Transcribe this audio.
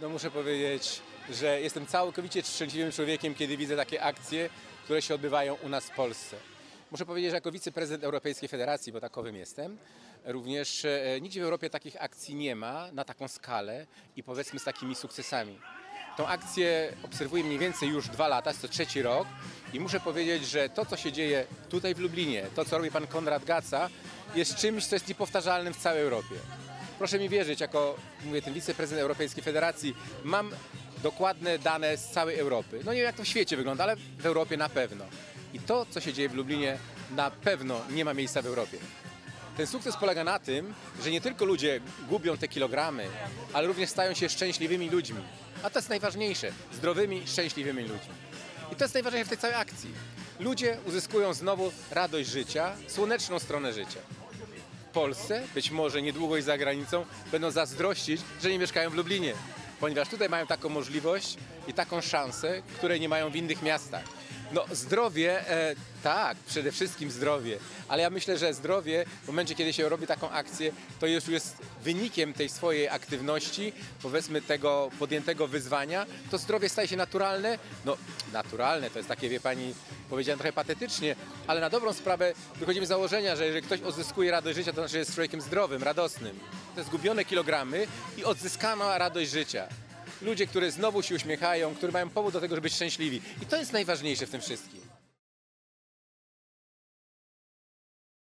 No muszę powiedzieć, że jestem całkowicie szczęśliwym człowiekiem, kiedy widzę takie akcje, które się odbywają u nas w Polsce. Muszę powiedzieć, że jako wiceprezydent Europejskiej Federacji, bo takowym jestem, również e, nigdzie w Europie takich akcji nie ma na taką skalę i powiedzmy z takimi sukcesami. Tą akcję obserwuję mniej więcej już dwa lata, jest to trzeci rok i muszę powiedzieć, że to, co się dzieje tutaj w Lublinie, to, co robi pan Konrad Gaca, jest czymś, co jest niepowtarzalnym w całej Europie. Proszę mi wierzyć, jako mówię, ten wiceprezydent Europejskiej Federacji, mam dokładne dane z całej Europy. No nie wiem, jak to w świecie wygląda, ale w Europie na pewno. I to, co się dzieje w Lublinie, na pewno nie ma miejsca w Europie. Ten sukces polega na tym, że nie tylko ludzie gubią te kilogramy, ale również stają się szczęśliwymi ludźmi. A to jest najważniejsze, zdrowymi, szczęśliwymi ludźmi. I to jest najważniejsze w tej całej akcji. Ludzie uzyskują znowu radość życia, słoneczną stronę życia. Polsce, być może niedługo i za granicą, będą zazdrościć, że nie mieszkają w Lublinie, ponieważ tutaj mają taką możliwość i taką szansę, której nie mają w innych miastach. No zdrowie, e, tak, przede wszystkim zdrowie, ale ja myślę, że zdrowie w momencie, kiedy się robi taką akcję, to już jest wynikiem tej swojej aktywności, powiedzmy tego podjętego wyzwania, to zdrowie staje się naturalne, no naturalne, to jest takie, wie pani, powiedziałem trochę patetycznie, ale na dobrą sprawę wychodzimy z założenia, że jeżeli ktoś odzyskuje radość życia, to znaczy że jest człowiekiem zdrowym, radosnym. To zgubione kilogramy i odzyskana radość życia. Ludzie, którzy znowu się uśmiechają, którzy mają powód do tego, żeby być szczęśliwi. I to jest najważniejsze w tym wszystkim.